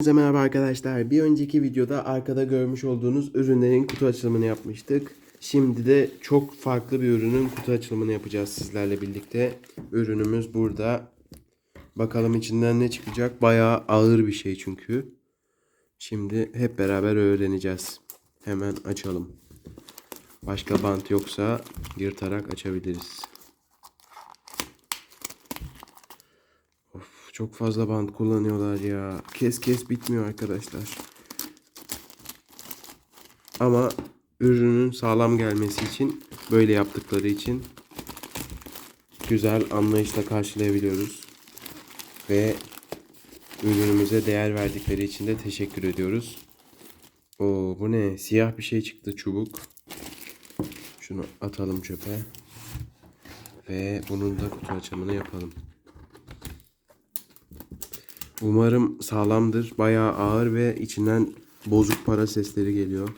Herkese merhaba arkadaşlar. Bir önceki videoda arkada görmüş olduğunuz ürünlerin kutu açılımını yapmıştık. Şimdi de çok farklı bir ürünün kutu açılımını yapacağız sizlerle birlikte. Ürünümüz burada. Bakalım içinden ne çıkacak. Bayağı ağır bir şey çünkü. Şimdi hep beraber öğreneceğiz. Hemen açalım. Başka bant yoksa yırtarak açabiliriz. Çok fazla bant kullanıyorlar ya. Kes kes bitmiyor arkadaşlar. Ama ürünün sağlam gelmesi için böyle yaptıkları için güzel anlayışla karşılayabiliyoruz. Ve ürünümüze değer verdikleri için de teşekkür ediyoruz. Oo bu ne? Siyah bir şey çıktı çubuk. Şunu atalım çöpe. Ve bunun da kutu açımını yapalım. Umarım sağlamdır. Bayağı ağır ve içinden bozuk para sesleri geliyor.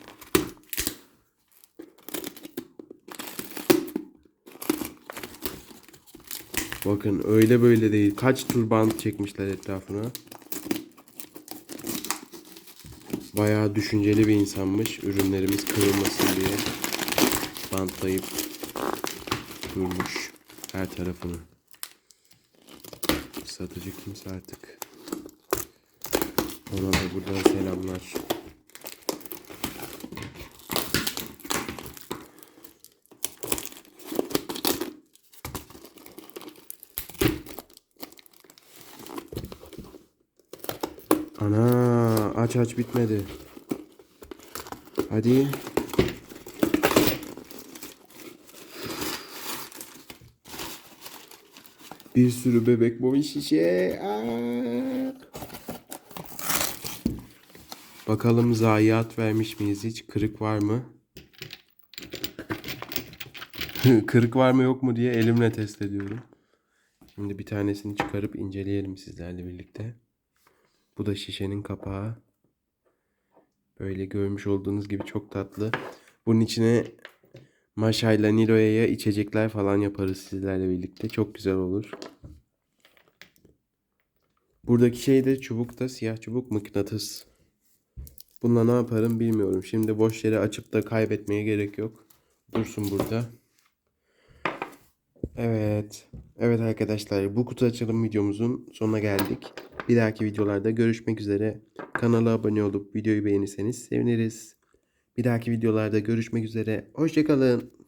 Bakın öyle böyle değil. Kaç tur bant çekmişler etrafına. Bayağı düşünceli bir insanmış. Ürünlerimiz kırılmasın diye bantlayıp durmuş her tarafını. Satıcı kimse artık. Ona da buradan selamlar. Ana aç aç bitmedi. Hadi. Bir sürü bebek boy şişe. Aa! Bakalım zayiat vermiş miyiz hiç? Kırık var mı? Kırık var mı yok mu diye elimle test ediyorum. Şimdi bir tanesini çıkarıp inceleyelim sizlerle birlikte. Bu da şişenin kapağı. Böyle görmüş olduğunuz gibi çok tatlı. Bunun içine Maşayla Nilo'ya içecekler falan yaparız sizlerle birlikte. Çok güzel olur. Buradaki şey de çubuk da siyah çubuk mıknatıs. Bununla ne yaparım bilmiyorum. Şimdi boş yere açıp da kaybetmeye gerek yok. Dursun burada. Evet. Evet arkadaşlar bu kutu açılım videomuzun sonuna geldik. Bir dahaki videolarda görüşmek üzere. Kanala abone olup videoyu beğenirseniz seviniriz. Bir dahaki videolarda görüşmek üzere. Hoşçakalın.